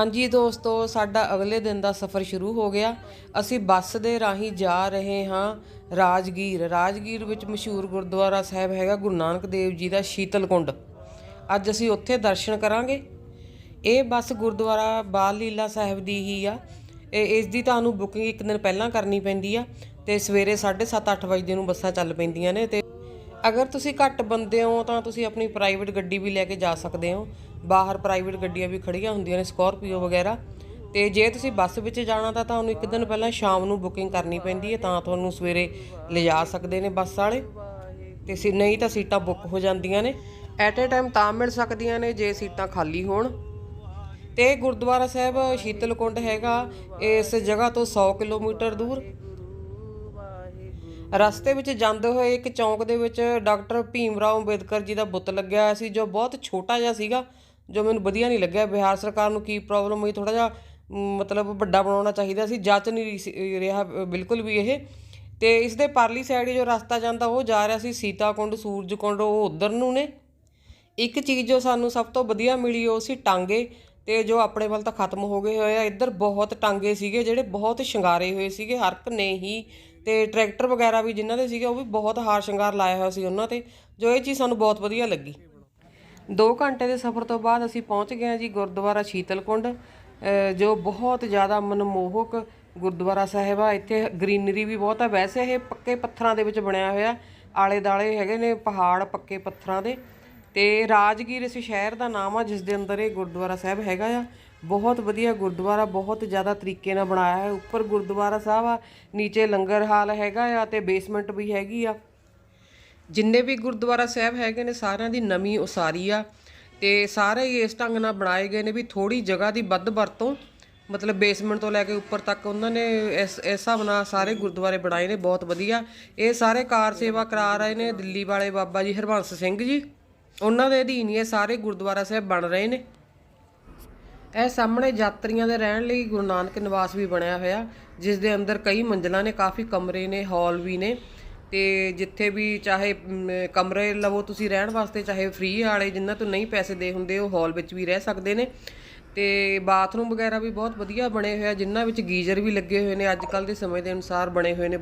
ਹਾਂਜੀ ਦੋਸਤੋ, ਸਾਡਾ ਅਗਲੇ ਦਿਨ ਦਾ ਸਫ਼ਰ ਸ਼ੁਰੂ ਹੋ ਗਿਆ। ਅਸੀਂ ਬੱਸ ਦੇ ਰਾਹੀਂ ਜਾ ਰਹੇ ਹਾਂ ਰਾਜਗੀਰ। ਰਾਜਗੀਰ ਵਿੱਚ ਮਸ਼ਹੂਰ ਗੁਰਦੁਆਰਾ ਸਾਹਿਬ ਹੈਗਾ ਗੁਰੂ ਨਾਨਕ ਦੇਵ ਜੀ ਦਾ ਸ਼ੀਤਲ ਕੁੰਡ। ਅੱਜ ਅਸੀਂ ਉੱਥੇ ਦਰਸ਼ਨ ਕਰਾਂਗੇ। ਇਹ ਬੱਸ ਗੁਰਦੁਆਰਾ ਬਾਲ ਲੀਲਾ ਸਾਹਿਬ ਦੀ ਹੀ ਆ। ਇਹ, ਇਸ ਦੀ ਤੁਹਾਨੂੰ ਬੁਕਿੰਗ ਇੱਕ ਦਿਨ ਪਹਿਲਾਂ ਕਰਨੀ ਪੈਂਦੀ ਆ ਤੇ ਸਵੇਰੇ 7:30 8 ਵਜੇ ਨੂੰ ਬੱਸਾਂ ਚੱਲ ਪੈਂਦੀਆਂ ਨੇ ਤੇ ਅਗਰ ਤੁਸੀਂ ਘੱਟ ਬੰਦੇ ਹੋ ਤਾਂ ਤੁਸੀਂ ਆਪਣੀ ਪ੍ਰਾਈਵੇਟ ਗੱਡੀ ਵੀ ਲੈ ਕੇ ਜਾ ਸਕਦੇ ਹੋ। ਬਾਹਰ ਪ੍ਰਾਈਵੇਟ ਗੱਡੀਆਂ ਵੀ ਖੜੀਆਂ ਹੁੰਦੀਆਂ ਨੇ ਸਕੋਰਪੀਓ ਵਗੈਰਾ। ਤੇ ਜੇ ਤੁਸੀਂ ਬੱਸ ਵਿੱਚ ਜਾਣਾ ਤਾਂ ਤੁਹਾਨੂੰ ਇੱਕ ਦਿਨ ਪਹਿਲਾਂ ਸ਼ਾਮ ਨੂੰ ਬੁਕਿੰਗ ਕਰਨੀ ਪੈਂਦੀ ਹੈ, ਤਾਂ ਤੁਹਾਨੂੰ ਸਵੇਰੇ ਲਿਜਾ ਸਕਦੇ ਨੇ ਬੱਸ ਵਾਲੇ। ਤੇ ਸੀ, ਨਹੀਂ ਤਾਂ ਸੀਟਾਂ ਬੁੱਕ ਹੋ ਜਾਂਦੀਆਂ ਨੇ। ਐਟ ਅ ਟਾਈਮ ਤਾਂ ਮਿਲ ਸਕਦੀਆਂ ਨੇ, ਜੇ ਸੀਟਾਂ ਖਾਲੀ ਹੋਣ। ਤੇ ਗੁਰਦੁਆਰਾ ਸਾਹਿਬ ਸ਼ੀਤਲਕੁੰਡ ਹੈਗਾ, ਇਸ ਜਗ੍ਹਾ ਤੋਂ 100 ਕਿਲੋਮੀਟਰ ਦੂਰ। ਰਸਤੇ ਵਿੱਚ ਜਾਂਦੇ ਹੋਏ ਇੱਕ ਚੌਂਕ ਦੇ ਵਿੱਚ ਡਾਕਟਰ ਭੀਮ ਰਾਓ ਅੰਬੇਦਕਰ ਜੀ ਦਾ ਬੁੱਤ ਲੱਗਿਆ ਹੋਇਆ ਸੀ, ਜੋ ਬਹੁਤ ਛੋਟਾ ਜਿਹਾ ਸੀਗਾ। ਜੋ ਮੈਨੂੰ ਵਧੀਆ ਨਹੀਂ ਲੱਗਿਆ। ਬਿਹਾਰ ਸਰਕਾਰ ਨੂੰ ਕੀ ਪ੍ਰੋਬਲਮ ਹੋਈ? ਥੋੜਾ ਜਿਹਾ ਮਤਲਬ ਵੱਡਾ ਬਣਾਉਣਾ ਚਾਹੀਦਾ ਸੀ। ਜੱਜ ਨਹੀਂ ਸੀ- ਰਿਹਾ ਬਿਲਕੁਲ ਵੀ ਇਹ। ਤੇ ਇਸ ਦੇ ਪਰਲੀ ਸਾਈਡ ਜੋ ਰਸਤਾ ਜਾਂਦਾ, ਉਹ ਜਾ ਰਿਹਾ ਸੀ ਸੀਤਾਕੁੰਡ, ਸੂਰਜਕੁੰਡ, ਉਹ ਉਧਰ ਨੂੰ ਨੇ। ਇੱਕ ਚੀਜ਼ ਜੋ ਸਾਨੂੰ ਸਭ ਤੋਂ ਵਧੀਆ ਮਿਲੀ, ਉਹ ਸੀ ਟਾਂਗੇ। ਤੇ ਜੋ ਆਪਣੇ ਵੱਲ ਤਾਂ ਖਤਮ ਹੋ ਗਏ ਹੋਏ ਆ। ਇੱਧਰ ਬਹੁਤ ਟਾਂਗੇ ਸੀਗੇ, ਜਿਹੜੇ ਬਹੁਤ ਸ਼ਿੰਗਾਰੇ ਹੋਏ ਸੀਗੇ। ਹਰਕ ਨੇ ਹੀ, ਤੇ ਟਰੈਕਟਰ ਵਗੈਰਾ ਵੀ ਜਿਨ੍ਹਾਂ ਦੇ ਸੀਗੇ, ਉਹ ਵੀ ਬਹੁਤ ਹਾਰ ਸ਼ਿੰਗਾਰ ਲਾਇਆ ਹੋਇਆ ਸੀ ਉਹਨਾਂ ਤੇ। ਜੋ ਇਹ ਚੀਜ਼ ਸਾਨੂੰ ਬਹੁਤ ਵਧੀਆ ਲੱਗੀ। 2 ਘੰਟੇ ਦੇ ਸਫ਼ਰ ਤੋਂ ਬਾਅਦ ਅਸੀਂ ਪਹੁੰਚ ਗਏ ਹਾਂ ਜੀ ਗੁਰਦੁਆਰਾ ਸ਼ੀਤਲਕੁੰਡ ਜੋ ਬਹੁਤ ਜ਼ਿਆਦਾ ਮਨਮੋਹਕ ਗੁਰਦੁਆਰਾ ਸਾਹਿਬ ਆ। ਇੱਥੇ ਗ੍ਰੀਨਰੀ ਵੀ ਬਹੁਤ ਆ। ਵੈਸੇ ਇਹ ਪੱਕੇ ਪੱਥਰਾਂ ਦੇ ਵਿੱਚ ਬਣਿਆ ਹੋਇਆ। ਆਲੇ ਦਾਲੇ ਹੈਗੇ ਨੇ, ਪਹਾੜ ਪੱਕੇ ਪੱਥਰਾਂ ਦੇ। ਤੇ ਰਾਜਗੀਰ ਇਸ ਸ਼ਹਿਰ ਦਾ ਨਾਮ ਆ, ਜਿਸ ਦੇ ਅੰਦਰ ਇਹ ਗੁਰਦੁਆਰਾ ਸਾਹਿਬ ਹੈਗਾ ਆ। ਬਹੁਤ ਵਧੀਆ ਗੁਰਦੁਆਰਾ, ਬਹੁਤ ਜ਼ਿਆਦਾ ਤਰੀਕੇ ਨਾਲ ਬਣਾਇਆ ਹੈ। ਉੱਪਰ ਗੁਰਦੁਆਰਾ ਸਾਹਿਬ ਆ, ਨੀਚੇ ਲੰਗਰ ਹਾਲ ਹੈਗਾ ਆ ਤੇ ਬੇਸਮੈਂਟ ਵੀ ਹੈਗੀ ਆ। ਜਿੰਨੇ ਵੀ ਗੁਰਦੁਆਰਾ ਸਾਹਿਬ ਹੈਗੇ ਨੇ, ਸਾਰਿਆਂ ਦੀ ਨਵੀਂ ਉਸਾਰੀ ਆ ਤੇ ਸਾਰੇ ਹੀ ਇਸ ਢੰਗ ਨਾਲ ਬਣਾਏ ਗਏ ਨੇ ਵੀ ਥੋੜੀ ਜਗ੍ਹਾ ਦੀ ਵੱਧ ਵਰਤੋਂ, ਮਤਲਬ ਬੇਸਮੈਂਟ ਤੋਂ ਲੈ ਕੇ ਉੱਪਰ ਤੱਕ ਉਹਨਾਂ ਨੇ ਇਸ ਇਸ ਹਿਸਾਬ ਨਾਲ ਸਾਰੇ ਗੁਰਦੁਆਰੇ ਬਣਾਏ ਨੇ, ਬਹੁਤ ਵਧੀਆ। ਇਹ ਸਾਰੇ ਕਾਰ ਸੇਵਾ ਕਰਾ ਰਹੇ ਨੇ, ਦਿੱਲੀ ਵਾਲੇ ਬਾਬਾ ਜੀ ਹਰਬੰਸ ਸਿੰਘ ਜੀ, ਉਹਨਾਂ ਦੇ ਅਧੀਨ ਹੀ ਇਹ ਸਾਰੇ ਗੁਰਦੁਆਰਾ ਸਾਹਿਬ ਬਣ ਰਹੇ ਨੇ। ਇਹ ਸਾਹਮਣੇ ਯਾਤਰੀਆਂ ਦੇ ਰਹਿਣ ਲਈ ਗੁਰੂ ਨਾਨਕ ਨਿਵਾਸ ਵੀ ਬਣਿਆ ਹੋਇਆ, ਜਿਸ ਦੇ ਅੰਦਰ ਕਈ ਮੰਜ਼ਲਾਂ ਨੇ, ਕਾਫੀ ਕਮਰੇ ਨੇ, ਹਾਲ ਵੀ ਨੇ। ਤੇ ਜਿੱਥੇ ਵੀ ਚਾਹੇ ਕਮਰੇ ਲਵੋ, ਤੁਸੀਂ ਰਹਿਣ ਵਾਸਤੇ ਚਾਹੇ ਫ੍ਰੀ ਵਾਲੇ ਜਿਨ੍ਹਾਂ ਤੋਂ ਨਹੀਂ ਪੈਸੇ ਦੇ ਹੁੰਦੇ, ਉਹ ਹਾਲ ਵਿੱਚ ਵੀ ਰਹਿ ਸਕਦੇ ਨੇ। ਤੇ ਬਾਥਰੂਮ ਵਗੈਰਾ ਵੀ ਬਹੁਤ ਵਧੀਆ ਬਣੇ ਹੋਏ ਆ ਜਿਨ੍ਹਾਂ ਵਿੱਚ ਗੀਜ਼ਰ ਵੀ ਲੱਗੇ ਹੋਏ ਨੇ ਅੱਜ ਕੱਲ ਦੇ ਸਮੇਂ ਦੇ ਅਨੁਸਾਰ ਬਣੇ ਹੋਏ ਨੇ।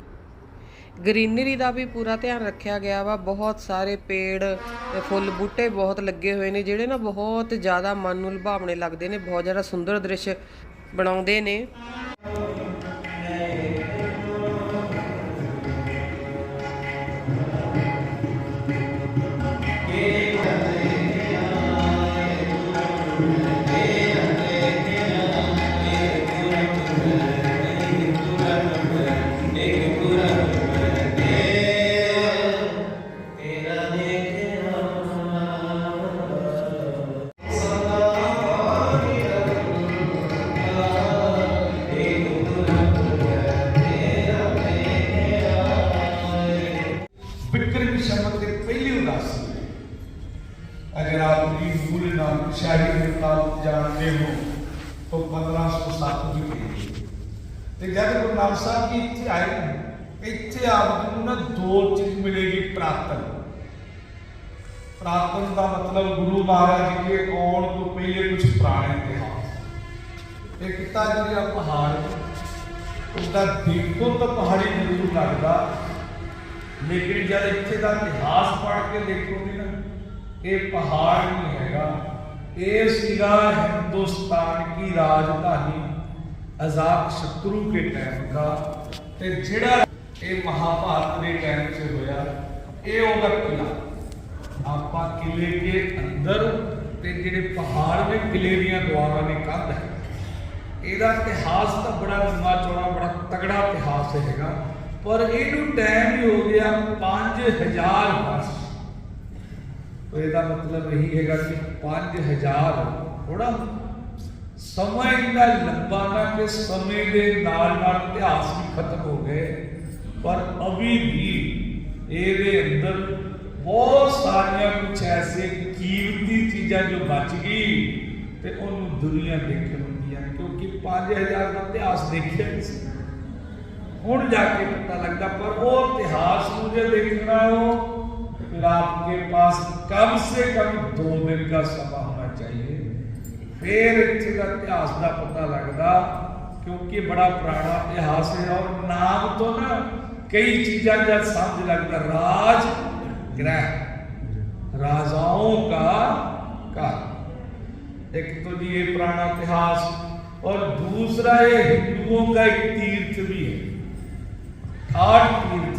ਗ੍ਰੀਨਰੀ ਦਾ ਵੀ ਪੂਰਾ ਧਿਆਨ ਰੱਖਿਆ ਗਿਆ ਵਾ, ਬਹੁਤ ਸਾਰੇ ਪੇੜ ਤੇ ਫੁੱਲ, ਬੂਟੇ ਬਹੁਤ ਲੱਗੇ ਹੋਏ ਨੇ, ਜਿਹੜੇ ਨਾ ਬਹੁਤ ਜ਼ਿਆਦਾ ਮਨ ਨੂੰ ਲੁਭਾਵਣੇ ਲੱਗਦੇ ਨੇ, ਬਹੁਤ ਜ਼ਿਆਦਾ ਸੁੰਦਰ ਦ੍ਰਿਸ਼ ਬਣਾਉਂਦੇ ਨੇ। नाम शाही किताब जानते हो तो पंद्रह सौ सत्त ਦੀ ਪੇਜ ਤੇ ਜਦ ਗੁਰੂ ਨਾਨਕ ਸਾਹਿਬ ਜੀ ਇੱਥੇ ਆਏ ਨੇ, ਇੱਥੇ ਆਪ ਨੂੰ ਨਾ ਦੋ ਚੀਜ਼ ਮਿਲੇਗੀ ਪ੍ਰਾਤਨ ਪ੍ਰਾਤਨ ਦਾ ਮਤਲਬ ਗੁਰੂ ਮਹਾਰਾਜ ਜੀ ਕੇ ਆਉਣ ਤੋਂ ਪਹਿਲੇ ਕੁਝ ਪੁਰਾਣੇ ਇਤਿਹਾਸ ਇਹ ਕਿਤਾ ਜਿਹੜਾ ਪਹਾੜ ਉਹਦਾ ਦੇਖੋ ਤਾਂ ਪਹਾੜੀ ਜ਼ਰੂਰ ਲੱਗਦਾ ਲੇਕਿਨ ਜਦ ਇੱਥੇ ਦਾ ਇਤਿਹਾਸ ਪੜ੍ਹ ਕੇ ਦੇਖੋਗੇ ਨਾ ਇਹ ਪਹਾੜ ਨਹੀਂ ਹੈਗਾ ਇਹ ਸੀਗਾ ਹਿੰਦੁਸਤਾਨ ਕੀ ਰਾਜਧਾਨੀ? ਆਜ਼ਾਦ ਸ਼ਤਰੂ ਕੇ ਟਾਈਮ ਦਾ। ਤੇ ਜਿਹੜਾ ਇਹ ਮਹਾਭਾਰਤ ਦੇ ਟਾਈਮ 'ਚ ਹੋਇਆ, ਇਹ ਉਹਦਾ ਕਿਲਾ ਆਪਾਂ ਕਿਲੇ ਦੇ ਅੰਦਰ ਤੇ ਜਿਹੜੇ ਪਹਾੜ ਦੇ ਕਿਲੇ ਦੀਆਂ ਦੁਆਰਾਂ ਨੇ ਕੰਧ ਹੈ। ਇਹਦਾ ਇਤਿਹਾਸ ਤਾਂ ਬੜਾ ਲੰਮਾ ਚੌੜਾ, ਬੜਾ ਤਗੜਾ ਇਤਿਹਾਸ ਹੈਗਾ। ਪਰ ਇਹਨੂੰ ਟਾਈਮ ਹੀ ਹੋ ਗਿਆ 5000 ਵਰਸ। ਤੇ ਇਹਦਾ ਮਤਲਬ ਇਹੀ ਹੈਗਾ ਕਿ 5000 ਥੋੜਾ ਸਮਾਂ ਇੰਨਾ ਲੰਬਾ ਨਾ ਕਿ ਸਮੇਂ ਦੇ ਨਾਲ ਨਾਲ ਇਤਿਹਾਸ ਵੀ ਖਤਮ ਹੋ ਗਏ ਪਰ ਅਭੀ ਵੀ ਇਹਦੇ ਅੰਦਰ ਬਹੁਤ ਸਾਰੀਆਂ ਕੁਝ ਐਸੇ ਕੀਮਤੀ ਚੀਜ਼ਾਂ ਜੋ ਬਚ ਗਈ ਤੇ ਉਹਨੂੰ ਦੁਨੀਆ ਦੇਖਣ ਨੂੰ ਗਿਆ ਕਿਉਂਕਿ 5000 ਦਾ ਇਤਿਹਾਸ ਦੇਖਿਆ ਨਹੀਂ ਸੀ ਹੁਣ ਜਾ ਕੇ ਪਤਾ लगता पर वो इतिहास मुझे देखना हो फिर आपके पास कम से कम दो दिन का समा होना चाहिए। फिर इतिहास का पता लगता, क्योंकि बड़ा पुराना इतिहास है और नाम तो ना कई चीजा का समझ लगता राज ग्रह, राजाओं का घर एक तो जी ये पुराना इतिहास, और दूसरा ये हिंदुओं का एक तीर्थ भी है। आठ तीर्थ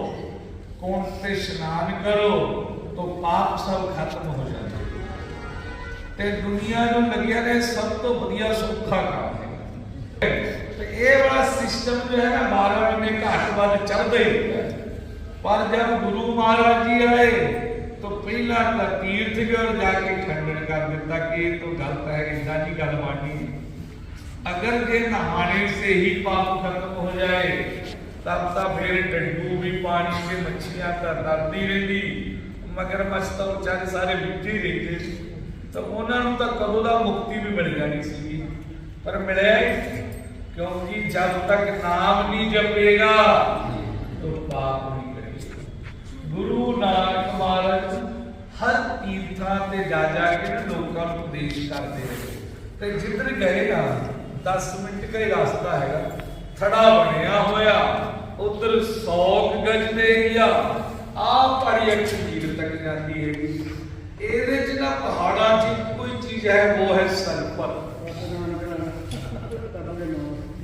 ਕੌਣ ਤੇ ਇਸ਼ਨਾਨ ਕਰੋ, ਤਾਂ ਪਾਪ ਸਭ ਖਤਮ ਹੋ ਜਾਂਦੇ। ਤੇ ਦੁਨੀਆ ਨੂੰ ਲੱਗਿਆ ਨੇ ਸਭ ਤੋਂ ਵਧੀਆ ਸੌਖਾ ਕੰਮ ਹੈ। ਤੇ ਇਹ ਵਾਲਾ ਸਿਸਟਮ ਜੋ ਹੈ ਨਾ 12 ਮਹੀਨੇ ਘੱਟ ਵੱਧ ਚੱਲਦਾ ਹੀ ਰਹਿੰਦਾ ਪਰ ਜਦ ਗੁਰੂ ਮਹਾਰਾਜ ਜੀ ਆਏ, ਤਾਂ ਪਹਿਲਾਂ ਤਾਂ ਤੀਰਥ ਗੜ ਜਾ ਕੇ ਖੰਡਨ ਕਰ ਦਿੱਤਾ ਕਿ ਇਹ ਤਾਂ ਗਲਤ ਹੈ ਇਦਾਂ ਦੀ ਗੱਲ ਬਾਣੀ ਅਗਰ ਜੇ ਨਹਾਣੇ ਸੇ ਹੀ ਪਾਪ ਖਤਮ ਹੋ ਜਾਏ ਤਬ ਤਾਂ ਫਿਰ ਡੱਡੂ ਵੀ ਪਾਣੀ ਕੇ ਮੱਛੀਆਂ ਤਾਂ ਤਰਦੀ ਰਹਿੰਦੀ। ਮਗਰ ਤਾਂ ਵਿਚਾਰੇ ਸਾਰੇ ਵਿੱਚ ਹੀ ਰਹਿੰਦੇ ਸੀ। ਤਾਂ ਉਹਨਾਂ ਨੂੰ ਤਾਂ ਕਦੋਂ ਦਾ ਮੁਕਤੀ ਵੀ ਮਿਲ ਜਾਣੀ ਸੀ ਪਰ ਮਿਲਿਆ ਹੀ ਨਹੀਂ। ਕਿਉਂਕਿ ਜਦ ਤੱਕ ਨਾਮ ਨਹੀਂ ਜਪੇਗਾ, ਤਾਂ ਪਾਪ ਨਾਨਕ ਮਹਾਰਾਜ ਹਰ ਤੀਰਥਾਂ ਤੇ ਜਾ ਜਾ ਕੇ ਲੋਕਾਂ ਨੂੰ ਉਪਦੇਸ਼ ਕਰਦੇ ਰਹੇ। ਤੇ ਜਿੱਧਰ ਗਏ ਨਾ 10 ਮਿੰਟ ਦਾ ਰਸਤਾ ਹੈਗਾ। ਥੜਾ ਬਣਿਆ ਹੋਇਆ। ਉਧਰ 100 ਗਜ ਦੇ ਏਰੀਆ ਆ। ਪਹਾੜੀ ਇੱਕ ਤੱਕ ਜਾਂਦੀ ਹੈਗੀ। ਇਹਦੇ ਚ ਨਾ ਪਹਾੜਾਂ 'ਚ ਕੋਈ ਚੀਜ਼ ਹੈ, ਉਹ ਹੈ ਸਰਪਤ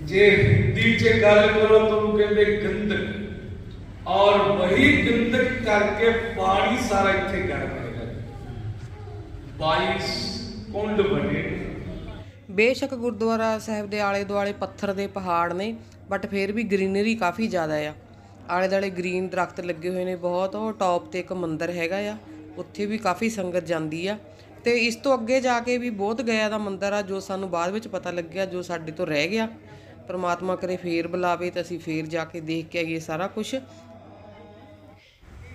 ਜੇ ਹਿੰਦੀ ਚ ਗੱਲ ਕਰੋ ਤੁਹਾਨੂੰ ਕਹਿੰਦੇ ਗੰਧਕ ਔਰ ਵਹੀ ਗੰਧਕ ਕਰਕੇ ਪਾਣੀ ਸਾਰਾ ਇੱਥੇ ਗਰਮ ਹੈਗਾ 22 ਕੁੰਡ ਬਣੇ। ਬੇਸ਼ੱਕ ਗੁਰਦੁਆਰਾ ਸਾਹਿਬ ਦੇ ਆਲੇ ਦੁਆਲੇ ਪੱਥਰ ਦੇ ਪਹਾੜ ਨੇ ਬਟ ਫਿਰ ਵੀ ਗ੍ਰੀਨਰੀ ਕਾਫੀ ਜ਼ਿਆਦਾ ਆ। ਆਲੇ ਦੁਆਲੇ ਗ੍ਰੀਨ ਦਰਖਤ ਲੱਗੇ ਹੋਏ ਨੇ ਬਹੁਤ, ਉਹ ਟੌਪ ਤੇ ਇੱਕ ਮੰਦਿਰ ਹੈਗਾ ਆ, ਉੱਥੇ ਵੀ ਕਾਫੀ ਸੰਗਤ ਜਾਂਦੀ ਆ। ਤੇ ਇਸ ਤੋਂ ਅੱਗੇ ਜਾ ਕੇ ਵੀ ਬਹੁਤ ਗਿਆ ਦਾ ਮੰਦਿਰ ਆ, ਜੋ ਸਾਨੂੰ ਬਾਅਦ ਵਿੱਚ ਪਤਾ ਲੱਗਿਆ, ਜੋ ਸਾਡੇ ਤੋਂ ਰਹਿ ਗਿਆ। ਪਰਮਾਤਮਾ ਕਰੇ ਫੇਰ ਬੁਲਾਵੇ ਤਾਂ ਅਸੀਂ ਫੇਰ ਜਾ ਕੇ ਦੇਖ ਕੇ ਆਈਏ ਸਾਰਾ ਕੁਝ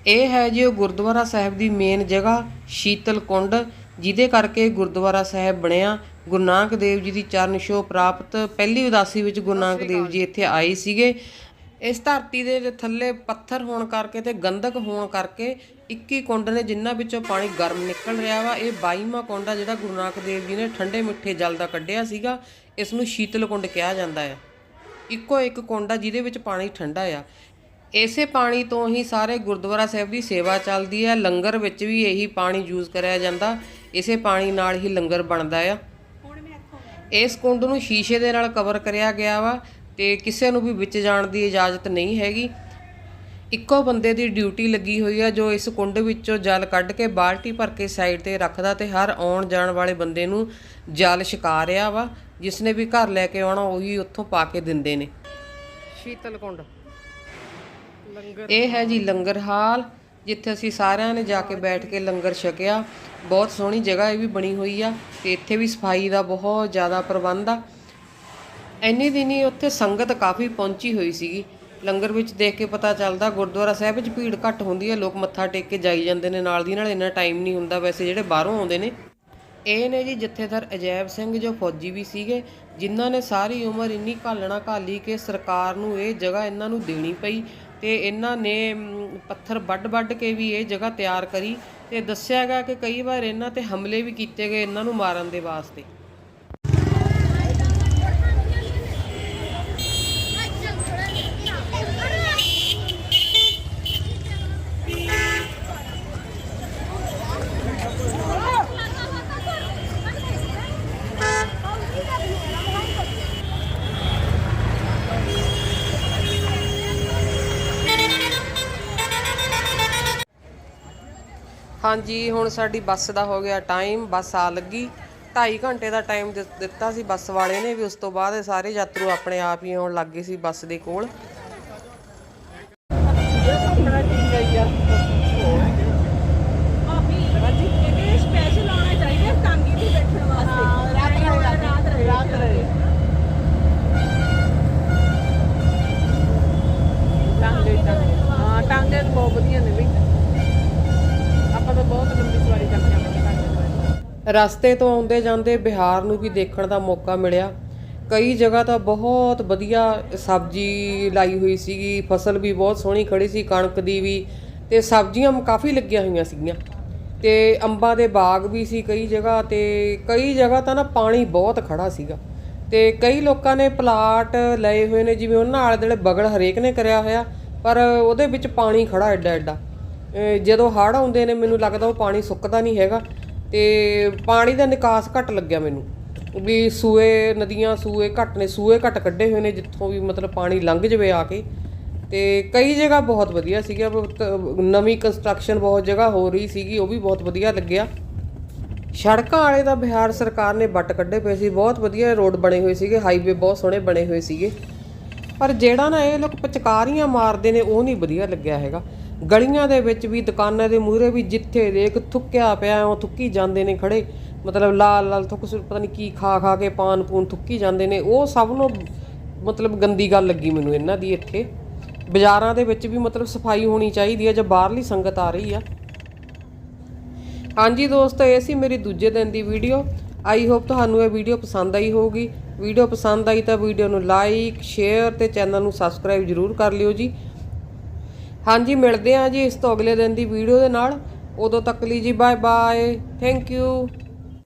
ਇਹ ਹੈ ਜੀ ਉਹ ਗੁਰਦੁਆਰਾ ਸਾਹਿਬ ਦੀ ਮੇਨ ਜਗ੍ਹਾ ਸ਼ੀਤਲ ਕੁੰਡ ਜਿਹਦੇ ਕਰਕੇ ਗੁਰਦੁਆਰਾ ਸਾਹਿਬ ਬਣਿਆ। ਗੁਰੂ ਨਾਨਕ ਦੇਵ ਜੀ ਦੀ ਚਰਨ ਛੋਹ ਪ੍ਰਾਪਤ ਪਹਿਲੀ ਉਦਾਸੀ ਵਿੱਚ ਗੁਰੂ ਨਾਨਕ ਦੇਵ ਜੀ ਇੱਥੇ ਆਏ ਸੀਗੇ। ਇਸ ਧਰਤੀ ਦੇ ਥੱਲੇ ਪੱਥਰ ਹੋਣ ਕਰਕੇ ਤੇ ਗੰਧਕ ਹੋਣ ਕਰਕੇ 21 ਕੁੰਡ ਨੇ ਜਿਨ੍ਹਾਂ ਵਿੱਚੋਂ ਪਾਣੀ ਗਰਮ ਨਿਕਲ ਰਿਹਾ ਵਾ ਇਹ 22ਵਾਂ ਕੁੰਡ ਆ ਜਿਹੜਾ ਗੁਰੂ ਨਾਨਕ ਦੇਵ ਜੀ ਨੇ ਠੰਡੇ ਮਿੱਠੇ ਜਲ ਦਾ ਕੱਢਿਆ ਸੀਗਾ। ਇਸ ਨੂੰ ਸ਼ੀਤਲ ਕੁੰਡ ਕਿਹਾ ਜਾਂਦਾ ਹੈ। ਇੱਕੋ ਇੱਕ ਕੁੰਡ ਆ ਜਿਹਦੇ ਵਿੱਚ ਪਾਣੀ ਠੰਡਾ ਆ। ਇਸੇ ਪਾਣੀ ਤੋਂ ਹੀ ਸਾਰੇ ਗੁਰਦੁਆਰਾ ਸਾਹਿਬ ਦੀ ਸੇਵਾ ਚੱਲਦੀ ਹੈ। ਲੰਗਰ ਵਿੱਚ ਵੀ ਇਹੀ ਪਾਣੀ ਯੂਜ਼ ਕਰਿਆ ਜਾਂਦਾ। ਇਸੇ ਪਾਣੀ ਨਾਲ ਹੀ ਲੰਗਰ ਬਣਦਾ ਆ। ਇਸ ਕੁੰਡ ਨੂੰ ਸ਼ੀਸ਼ੇ ਦੇ ਨਾਲ ਕਵਰ ਕਰਿਆ ਗਿਆ ਵਾ ਤੇ ਕਿਸੇ ਨੂੰ ਵੀ ਵਿੱਚ ਜਾਣ ਦੀ ਇਜਾਜ਼ਤ ਨਹੀਂ ਹੈਗੀ। ਇੱਕੋ ਬੰਦੇ ਦੀ ਡਿਊਟੀ ਲੱਗੀ ਹੋਈ ਆ ਜੋ ਇਸ ਕੁੰਡ ਵਿੱਚੋਂ ਜਲ ਕੱਢ ਕੇ ਬਾਲਟੀ ਭਰ ਕੇ ਸਾਈਡ ਤੇ ਰੱਖਦਾ ਤੇ ਹਰ ਆਉਣ ਜਾਣ ਵਾਲੇ ਬੰਦੇ ਨੂੰ ਜਲ ਛਕਾ ਰਿਹਾ ਵਾ। ਜਿਸ ਨੇ ਵੀ ਘਰ ਲੈ ਕੇ ਆਉਣਾ ਉਹੀ ਉੱਥੋਂ ਪਾ ਕੇ ਦਿੰਦੇ ਨੇ। ਸ਼ੀਤਲ ਕੁੰਡ। ਇਹ ਹੈ ਜੀ ਲੰਗਰ ਹਾਲ। ਜਿੱਥੇ ਅਸੀਂ ਸਾਰਿਆਂ ਨੇ ਜਾ ਕੇ ਬੈਠ ਕੇ ਲੰਗਰ ਛਕਿਆ। ਬਹੁਤ ਸੋਹਣੀ ਜਗ੍ਹਾ ਇਹ ਵੀ ਬਣੀ ਹੋਈ ਆ ਤੇ ਇੱਥੇ ਵੀ ਸਫ਼ਾਈ ਦਾ ਬਹੁਤ ਜ਼ਿਆਦਾ ਪ੍ਰਬੰਧ ਆ। ਇੰਨੀ ਦਿਨੀ ਉੱਥੇ ਸੰਗਤ ਕਾਫੀ ਪਹੁੰਚੀ ਹੋਈ ਸੀਗੀ। ਲੰਗਰ ਵਿੱਚ ਦੇਖ ਕੇ ਪਤਾ ਚੱਲਦਾ ਗੁਰਦੁਆਰਾ ਸਾਹਿਬ ਵਿੱਚ ਭੀੜ ਘੱਟ ਹੁੰਦੀ ਹੈ ਲੋਕ ਮੱਥਾ ਟੇਕ ਕੇ ਜਾਈ ਜਾਂਦੇ ਨੇ ਨਾਲ ਦੀ ਨਾਲ, ਇੰਨਾ ਟਾਈਮ ਨਹੀਂ ਹੁੰਦਾ ਵੈਸੇ ਜਿਹੜੇ ਬਾਹਰੋਂ ਆਉਂਦੇ ਨੇ। ਇਹ ਨੇ ਜੀ ਜਥੇਦਾਰ ਅਜੈਬ ਸਿੰਘ ਜੋ ਫੌਜੀ ਵੀ ਸੀਗੇ ਜਿਨ੍ਹਾਂ ਨੇ ਸਾਰੀ ਉਮਰ ਇੰਨੀ ਘਾਲਣਾ ਘਾਲੀ ਕਿ ਸਰਕਾਰ ਨੂੰ ਇਹ ਜਗ੍ਹਾ ਇਹਨਾਂ ਨੂੰ ਦੇਣੀ ਪਈ ਤੇ ਇਹਨਾਂ ਨੇ ਪੱਥਰ ਵੱਡ-ਵੱਡ ਕੇ ਵੀ ਇਹ ਜਗ੍ਹਾ ਤਿਆਰ ਕਰੀ ਤੇ ਦੱਸਿਆ ਗਿਆ ਕਿ ਕਈ ਵਾਰ ਇਹਨਾਂ ਤੇ ਹਮਲੇ ਵੀ ਕੀਤੇ ਗਏ ਇਹਨਾਂ ਨੂੰ ਮਾਰਨ ਦੇ ਵਾਸਤੇ। ਹਾਂਜੀ, ਹੁਣ ਸਾਡੀ ਬੱਸ ਦਾ ਹੋ ਗਿਆ ਟਾਈਮ ਬੱਸ ਆ ਲੱਗੀ। 2.5 ਘੰਟੇ ਦਾ ਟਾਈਮ ਦਿੱਤਾ ਸੀ ਬੱਸ ਵਾਲੇ ਨੇ ਵੀ ਉਸ ਤੋਂ ਬਾਅਦ ਸਾਰੇ ਯਾਤਰੂ ਆਪਣੇ ਆਪ ਹੀ ਆਉਣ ਲੱਗ ਗਏ ਸੀ ਬੱਸ ਦੇ ਕੋਲ ਸਪੈਸ਼ਲ ਆਉਣਾ ਚਾਹੀਦਾ ਟਾਂਗੀ ਤੇ ਬੈਠਣ ਵਾਸਤੇ ਰਸਤੇ ਤੋਂ ਆਉਂਦੇ ਜਾਂਦੇ ਬਿਹਾਰ ਨੂੰ ਵੀ ਦੇਖਣ ਦਾ ਮੌਕਾ ਮਿਲਿਆ। ਕਈ ਜਗ੍ਹਾ ਤਾਂ ਬਹੁਤ ਵਧੀਆ ਸਬਜ਼ੀ ਲਾਈ ਹੋਈ ਸੀਗੀ, ਫਸਲ ਵੀ ਬਹੁਤ ਸੋਹਣੀ ਖੜੀ ਸੀ, ਕਣਕ ਦੀ ਵੀ, ਤੇ ਸਬਜ਼ੀਆਂ ਕਾਫੀ ਲੱਗੀਆਂ ਹੋਈਆਂ ਸੀਗੀਆਂ। ਤੇ ਅੰਬਾਂ ਦੇ ਬਾਗ ਵੀ ਸੀ ਕਈ ਜਗ੍ਹਾ, ਤੇ ਕਈ ਜਗ੍ਹਾ ਤਾਂ ਨਾ ਪਾਣੀ ਬਹੁਤ ਖੜਾ ਸੀਗਾ। ਤੇ ਕਈ ਲੋਕਾਂ ਨੇ ਪਲਾਟ ਲਏ ਹੋਏ ਨੇ, ਜਿਵੇਂ ਉਹਨਾਂ ਆਲੇ ਦੁਆਲੇ ਬਗਲ ਹਰੇਕ ਨੇ ਕਰਿਆ ਹੋਇਆ, ਪਰ ਉਹਦੇ ਵਿੱਚ ਪਾਣੀ ਖੜਾ ਐਡਾ ਐਡਾ ਜਦੋਂ ਹੜ੍ਹ ਆਉਂਦੇ ਨੇ, ਮੈਨੂੰ ਲੱਗਦਾ ਉਹ ਪਾਣੀ ਸੁੱਕਦਾ ਨਹੀਂ ਹੈਗਾ। ਤੇ ਪਾਣੀ ਦਾ ਨਿਕਾਸ ਘੱਟ ਲੱਗਿਆ ਮੈਨੂੰ। ਵੀ ਸੂਏ, ਨਦੀਆਂ ਸੂਏ ਘੱਟ ਨੇ, ਸੂਏ ਘੱਟ ਕੱਢੇ ਹੋਏ ਨੇ, ਜਿੱਥੋਂ ਵੀ ਮਤਲਬ ਪਾਣੀ ਲੰਘ ਜਵੇ ਆ ਕੇ। ਤੇ ਕਈ ਜਗ੍ਹਾ ਬਹੁਤ ਵਧੀਆ ਸੀਗਾ ਨਵੀਂ ਕੰਸਟਰਕਸ਼ਨ ਬਹੁਤ ਜਗ੍ਹਾ ਹੋ ਰਹੀ ਸੀਗੀ, ਉਹ ਵੀ ਬਹੁਤ ਵਧੀਆ ਲੱਗਿਆ। ਸੜਕਾਂ ਵਾਲੇ ਦਾ ਬਿਹਾਰ ਸਰਕਾਰ ਨੇ ਵੱਟ ਕੱਢੇ ਪਏ ਸੀ, ਬਹੁਤ ਵਧੀਆ ਰੋਡ ਬਣੇ ਹੋਏ ਸੀਗੇ ਹਾਈਵੇ ਬਹੁਤ ਸੋਹਣੇ ਬਣੇ ਹੋਏ ਸੀਗੇ। ਪਰ ਜਿਹੜਾ ਨਾ ਇਹ ਲੋਕ ਪਚਕਾਰੀਆਂ ਮਾਰਦੇ ਨੇ, ਉਹ ਨਹੀਂ ਵਧੀਆ ਲੱਗਿਆ ਹੈਗਾ। ਗਲੀਆਂ ਦੇ ਵਿੱਚ ਵੀ, ਦੁਕਾਨਾਂ ਦੇ ਮੂਹਰੇ ਵੀ ਜਿੱਥੇ ਦੇਖ ਥੁੱਕਿਆ ਪਿਆ, ਉਹ ਥੁੱਕੀ ਜਾਂਦੇ ਨੇ ਖੜੇ। ਮਤਲਬ ਲਾਲ ਲਾਲ ਥੁੱਕ ਸੁ- ਪਤਾ ਨਹੀਂ ਕੀ ਖਾ ਖਾ ਕੇ ਪਾਨ ਪੂਨ ਥੁੱਕੀ ਜਾਂਦੇ ਨੇ। ਉਹ ਸਭ ਨੂੰ ਮਤਲਬ ਗੰਦੀ ਗੱਲ ਲੱਗੀ ਮੈਨੂੰ ਇਹਨਾਂ ਦੀ ਇੱਥੇ। ਬਾਜ਼ਾਰਾਂ ਦੇ ਵਿੱਚ ਵੀ ਮਤਲਬ ਸਫ਼ਾਈ ਹੋਣੀ ਚਾਹੀਦੀ ਹੈ ਜੇ ਬਾਹਰਲੀ ਸੰਗਤ ਆ ਰਹੀ ਆ। ਹਾਂਜੀ ਦੋਸਤੋ, ਇਹ ਸੀ ਮੇਰੀ ਦੂਜੇ ਦਿਨ ਦੀ ਵੀਡੀਓ। ਆਈ ਹੋਪ ਤੁਹਾਨੂੰ ਇਹ ਵੀਡੀਓ ਪਸੰਦ ਆਈ ਹੋਊਗੀ। ਵੀਡੀਓ ਪਸੰਦ ਆਈ ਤਾਂ ਵੀਡੀਓ ਨੂੰ ਲਾਈਕ, ਸ਼ੇਅਰ ਤੇ ਚੈਨਲ ਨੂੰ ਸਬਸਕ੍ਰਾਈਬ ਜਰੂਰ ਕਰ ਲਿਓ ਜੀ। ਹਾਂਜੀ, ਮਿਲਦੇ ਹਾਂ ਜੀ ਇਸ ਤੋਂ ਅਗਲੇ ਦਿਨ ਦੀ ਵੀਡੀਓ ਦੇ ਨਾਲ। ਉਦੋਂ ਤੱਕ ਲਈ ਜੀ ਬਾਏ ਬਾਏ ਥੈਂਕ ਯੂ